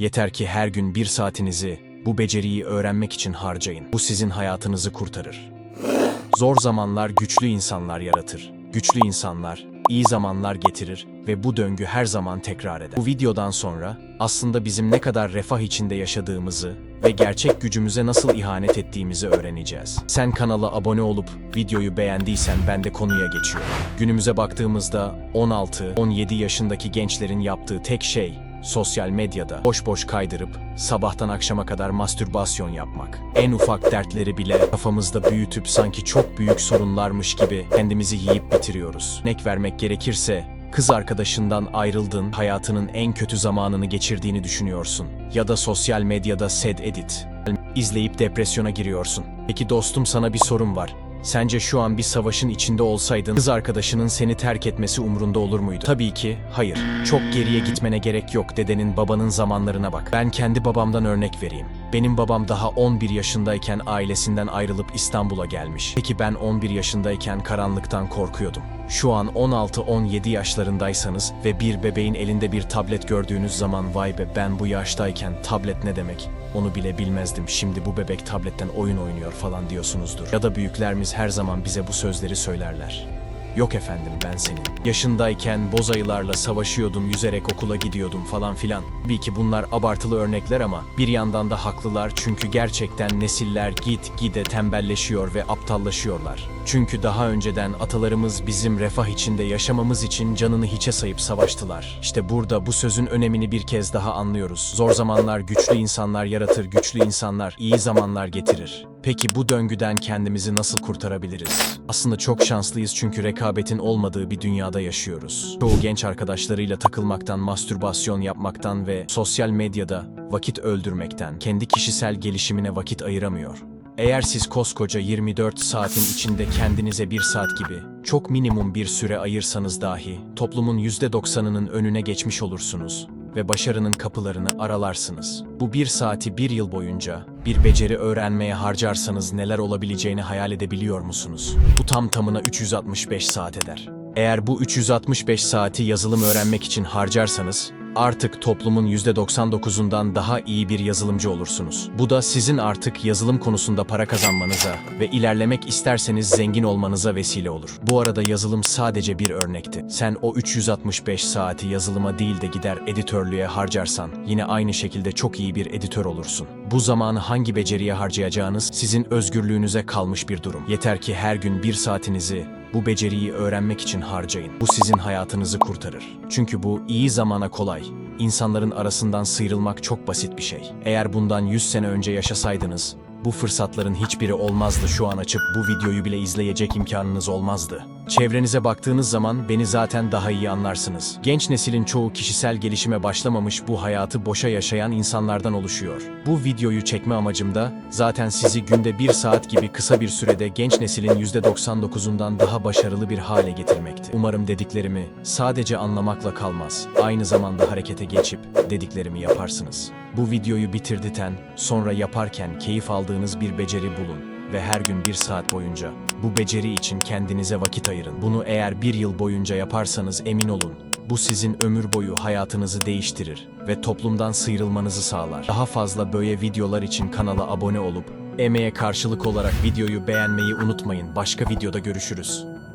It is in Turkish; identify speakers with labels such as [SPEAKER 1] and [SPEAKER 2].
[SPEAKER 1] Yeter ki her gün bir saatinizi bu beceriyi öğrenmek için harcayın. Bu sizin hayatınızı kurtarır. Zor zamanlar güçlü insanlar yaratır. Güçlü insanlar iyi zamanlar getirir ve bu döngü her zaman tekrar eder. Bu videodan sonra aslında bizim ne kadar refah içinde yaşadığımızı ve gerçek gücümüze nasıl ihanet ettiğimizi öğreneceğiz. Sen kanala abone olup videoyu beğendiysen ben de konuya geçiyorum. Günümüze baktığımızda 16-17 yaşındaki gençlerin yaptığı tek şey sosyal medyada boş boş kaydırıp sabahtan akşama kadar mastürbasyon yapmak. En ufak dertleri bile kafamızda büyütüp sanki çok büyük sorunlarmış gibi kendimizi yiyip bitiriyoruz. Örnek vermek gerekirse kız arkadaşından ayrıldın, hayatının en kötü zamanını geçirdiğini düşünüyorsun. Ya da sosyal medyada sad edit izleyip depresyona giriyorsun. Peki dostum sana bir sorum var. Sence şu an bir savaşın içinde olsaydın kız arkadaşının seni terk etmesi umrunda olur muydu? Tabii ki hayır. Çok geriye gitmene gerek yok dedenin babanın zamanlarına bak. Ben kendi babamdan örnek vereyim. Benim babam daha 11 yaşındayken ailesinden ayrılıp İstanbul'a gelmiş. Peki ben 11 yaşındayken karanlıktan korkuyordum. Şu an 16-17 yaşlarındaysanız ve bir bebeğin elinde bir tablet gördüğünüz zaman vay be ben bu yaştayken tablet ne demek onu bile bilmezdim. Şimdi bu bebek tabletten oyun oynuyor falan diyorsunuzdur. Ya da büyüklerimiz her zaman bize bu sözleri söylerler. Yok efendim ben senin. Yaşındayken boz ayılarla savaşıyordum, yüzerek okula gidiyordum falan filan. Tabii ki bunlar abartılı örnekler ama bir yandan da haklılar çünkü gerçekten nesiller git gide tembelleşiyor ve aptallaşıyorlar. Çünkü daha önceden atalarımız bizim refah içinde yaşamamız için canını hiçe sayıp savaştılar. İşte burada bu sözün önemini bir kez daha anlıyoruz. Zor zamanlar güçlü insanlar yaratır, güçlü insanlar iyi zamanlar getirir. Peki bu döngüden kendimizi nasıl kurtarabiliriz? Aslında çok şanslıyız çünkü rekabetin olmadığı bir dünyada yaşıyoruz. Çoğu genç arkadaşlarıyla takılmaktan, mastürbasyon yapmaktan ve sosyal medyada vakit öldürmekten, kendi kişisel gelişimine vakit ayıramıyor. Eğer siz koskoca 24 saatin içinde kendinize bir saat gibi çok minimum bir süre ayırsanız dahi toplumun %90'ının önüne geçmiş olursunuz ve başarının kapılarını aralarsınız. Bu bir saati bir yıl boyunca bir beceri öğrenmeye harcarsanız neler olabileceğini hayal edebiliyor musunuz? Bu tam tamına 365 saat eder. Eğer bu 365 saati yazılım öğrenmek için harcarsanız artık toplumun %99'undan daha iyi bir yazılımcı olursunuz. Bu da sizin artık yazılım konusunda para kazanmanıza ve ilerlemek isterseniz zengin olmanıza vesile olur. Bu arada yazılım sadece bir örnekti. Sen o 365 saati yazılıma değil de gider editörlüğe harcarsan yine aynı şekilde çok iyi bir editör olursun. Bu zamanı hangi beceriye harcayacağınız sizin özgürlüğünüze kalmış bir durum. Yeter ki her gün bir saatinizi bu beceriyi öğrenmek için harcayın. Bu sizin hayatınızı kurtarır. Çünkü bu iyi zamana kolay. İnsanların arasından sıyrılmak çok basit bir şey. Eğer bundan 100 sene önce yaşasaydınız, bu fırsatların hiçbiri olmazdı şu an açıp bu videoyu bile izleyecek imkanınız olmazdı. Çevrenize baktığınız zaman beni zaten daha iyi anlarsınız. Genç neslin çoğu kişisel gelişime başlamamış bu hayatı boşa yaşayan insanlardan oluşuyor. Bu videoyu çekme amacım da zaten sizi günde bir saat gibi kısa bir sürede genç neslin %99'undan daha başarılı bir hale getirmekti. Umarım dediklerimi sadece anlamakla kalmaz. Aynı zamanda harekete geçip dediklerimi yaparsınız. Bu videoyu bitirditen, sonra yaparken keyif aldığınız bir beceri bulun ve her gün bir saat boyunca bu beceri için kendinize vakit ayırın. Bunu eğer bir yıl boyunca yaparsanız emin olun, bu sizin ömür boyu hayatınızı değiştirir ve toplumdan sıyrılmanızı sağlar. Daha fazla böyle videolar için kanala abone olup, emeğe karşılık olarak videoyu beğenmeyi unutmayın. Başka videoda görüşürüz.